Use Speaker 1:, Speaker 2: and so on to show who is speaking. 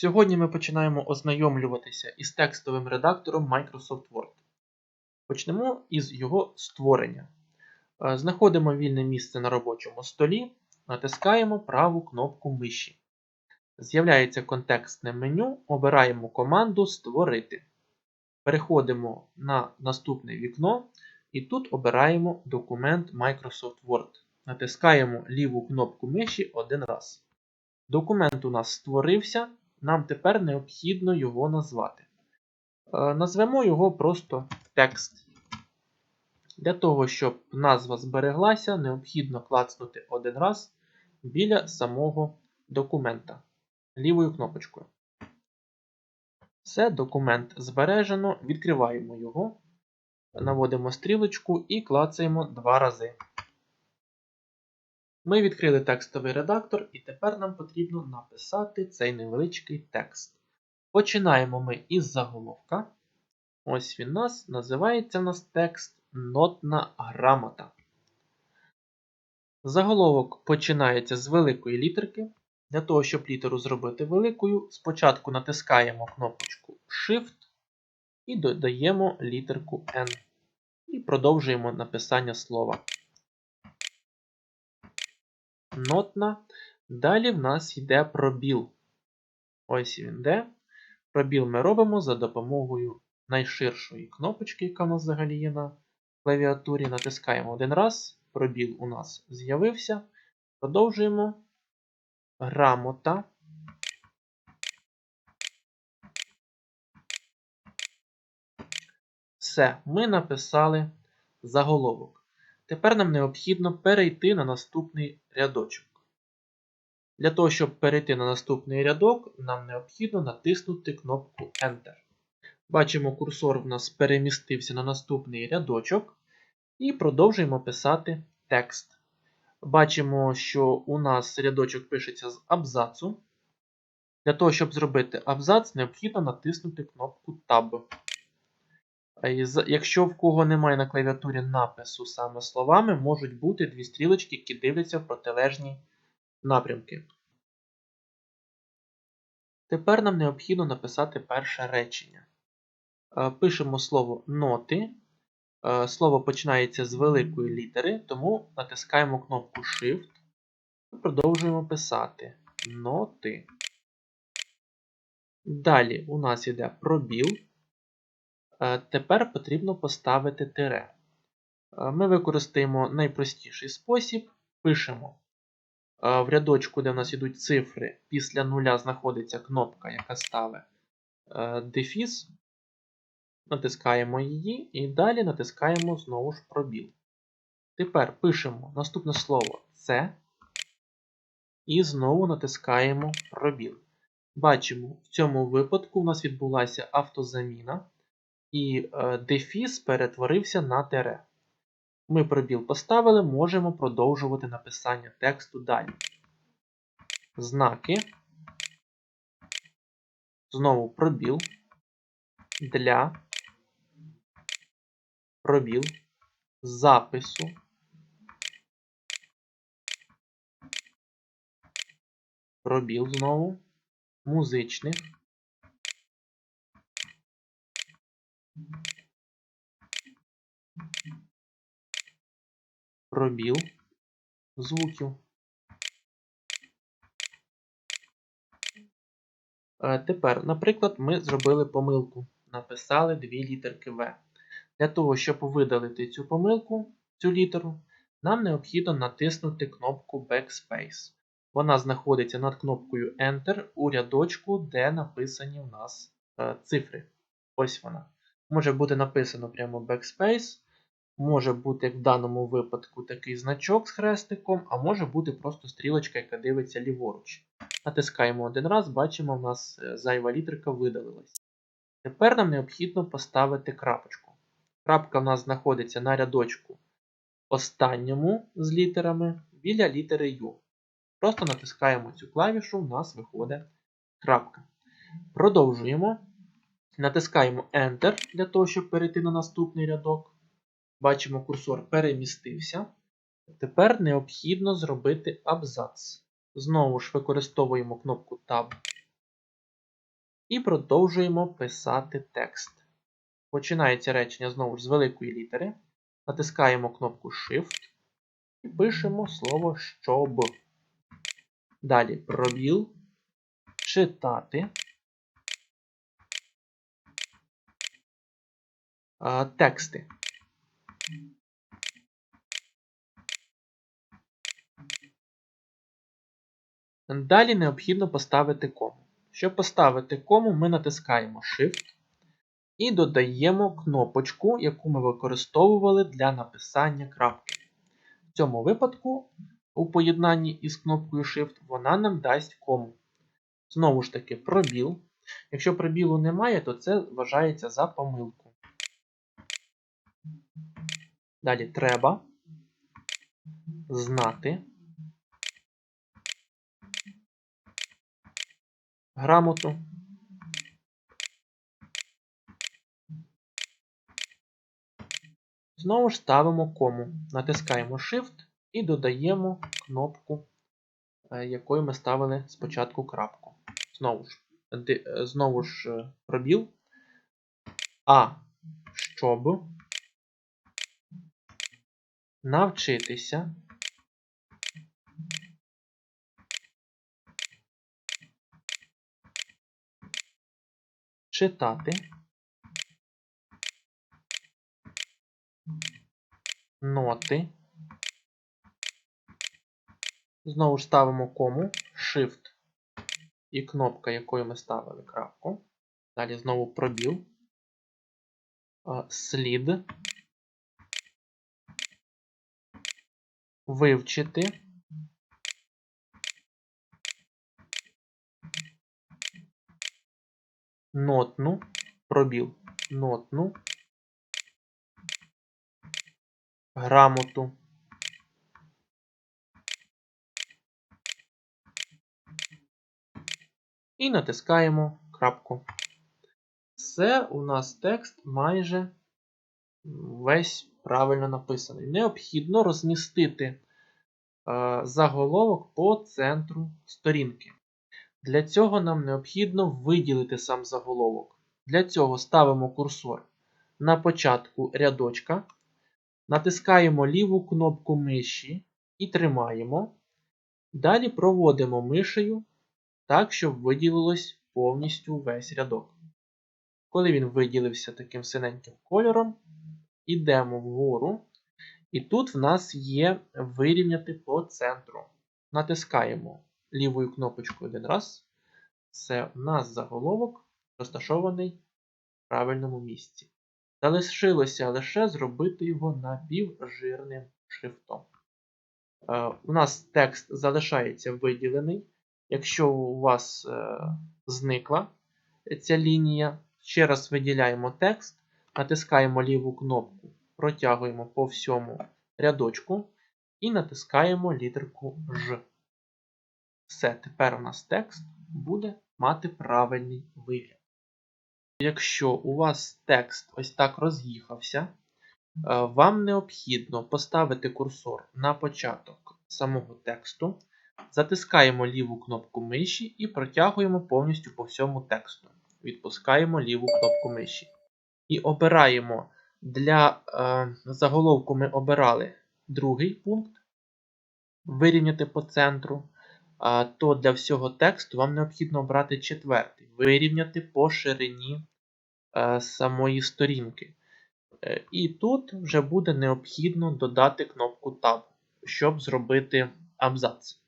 Speaker 1: Сьогодні ми починаємо ознайомлюватися із текстовим редактором Microsoft Word. Почнемо із його створення. Е, Знаходимо вільне місце на робочому столі, натискаємо праву кнопку миші. З'являється контекстне меню, обираємо команду Створити. Переходимо на наступне вікно і тут обираємо документ Microsoft Word. Натискаємо ліву кнопку миші один раз. Документ у нас створився, нам тепер необхідно його назвати. Е, Назвемо його просто текст. Для того, щоб назва збереглася, необхідно клацнути один раз біля самого документа лівою кнопочкою. Все, документ збережено, відкриваємо його, наводимо стрілочку і клацаємо два рази. Ми відкрили текстовий редактор, і тепер нам потрібно написати цей невеличкий текст. Починаємо ми із заголовка. Ось він у нас називається у нас текст Нотна грамота. Заголовок починається з великої літерки. Для того, щоб літеру зробити великою, спочатку натискаємо кнопочку Shift і додаємо літерку N. І продовжуємо написання слова. Нотна. Далі в нас йде пробіл. Ось він де. Пробіл ми робимо за допомогою найширшої кнопочки, яка у нас взагалі є на клавіатурі. Натискаємо один раз. Пробіл у нас з'явився. Продовжуємо. Грамота. Все, ми написали заголовок. Тепер нам необхідно перейти на наступний рядочок. Для того, щоб перейти на наступний рядок, нам необхідно натиснути кнопку Enter. Бачимо, курсор в нас перемістився на наступний рядочок. І продовжуємо писати текст. Бачимо, що у нас рядочок пишеться з абзацу. Для того, щоб зробити абзац, необхідно натиснути кнопку Tab. Якщо в кого немає на клавіатурі напису саме словами, можуть бути дві стрілочки, які дивляться в протилежні напрямки. Тепер нам необхідно написати перше речення. Пишемо слово ноти. Слово починається з великої літери, тому натискаємо кнопку Shift і продовжуємо писати ноти. Далі у нас йде пробіл. Тепер потрібно поставити тире. Ми використаємо найпростіший спосіб. Пишемо в рядочку, де в нас йдуть цифри, після нуля знаходиться кнопка, яка ставить дефіс. Натискаємо її і далі натискаємо знову ж пробіл. Тепер пишемо наступне слово це. І знову натискаємо пробіл. Бачимо, в цьому випадку у нас відбулася автозаміна, і дефіс перетворився на тере. Ми пробіл поставили, можемо продовжувати написання тексту далі. Знаки. Знову пробіл. Для пробіл запису. Пробіл знову. Музичних. Пробіл звуків. Тепер, наприклад, ми зробили помилку. Написали дві літерки В. Для того, щоб видалити цю помилку, цю літеру, нам необхідно натиснути кнопку Backspace. Вона знаходиться над кнопкою Enter у рядочку, де написані в нас е, цифри. Ось вона. Може бути написано прямо Backspace. Може бути, як в даному випадку, такий значок з хрестиком, а може бути просто стрілочка, яка дивиться ліворуч. Натискаємо один раз, бачимо, в нас е, зайва літерка видалилась. Тепер нам необхідно поставити крапочку. Крапка в нас знаходиться на рядочку останньому з літерами біля літери U. Просто натискаємо цю клавішу, у нас виходить крапка. Продовжуємо. Натискаємо Enter для того, щоб перейти на наступний рядок. Бачимо, курсор перемістився. Тепер необхідно зробити абзац. Знову ж використовуємо кнопку Tab І продовжуємо писати текст. Починається речення знову ж з великої літери. Натискаємо кнопку Shift і пишемо слово щоб. Далі пробіл. Читати. А, Тексти. Далі необхідно поставити кому. Щоб поставити кому, ми натискаємо Shift і додаємо кнопочку, яку ми використовували для написання крапки. В цьому випадку, у поєднанні із кнопкою Shift, вона нам дасть кому. Знову ж таки, пробіл. Якщо пробілу немає, то це вважається за помилку. Далі треба знати. грамоту. Знову ж ставимо кому. Натискаємо Shift і додаємо кнопку, е, якою ми ставили спочатку крапку. Знову ж, е, знову ж е, пробіл. А щоб навчитися. Читати, ноти. Знову ж ставимо кому, Shift і кнопка, якою ми ставили крапку. Далі знову пробіл, слід, вивчити. нотну, пробіл, нотну, грамоту. І натискаємо крапку. Це у нас текст майже весь правильно написаний. Необхідно розмістити е, заголовок по центру сторінки. Для цього нам необхідно виділити сам заголовок. Для цього ставимо курсор на початку рядочка, натискаємо ліву кнопку миші і тримаємо. Далі проводимо мишею так, щоб виділилось повністю весь рядок. Коли він виділився таким синеньким кольором, йдемо вгору. І тут в нас є вирівняти по центру. Натискаємо лівою кнопочкою один раз. Це у нас заголовок розташований в правильному місці. Залишилося лише зробити його напівжирним шрифтом. Е, у нас текст залишається виділений. Якщо у вас е, зникла ця лінія, ще раз виділяємо текст, натискаємо ліву кнопку, протягуємо по всьому рядочку і натискаємо літерку Ж. Все, тепер у нас текст буде мати правильний вигляд. Якщо у вас текст ось так роз'їхався, е, вам необхідно поставити курсор на початок самого тексту, затискаємо ліву кнопку миші і протягуємо повністю по всьому тексту. Відпускаємо ліву кнопку миші. І обираємо для е, заголовку ми обирали другий пункт вирівняти по центру то для всього тексту вам необхідно обрати четвертий, вирівняти по ширині е, самої сторінки. Е, і тут вже буде необхідно додати кнопку Tab, щоб зробити абзац.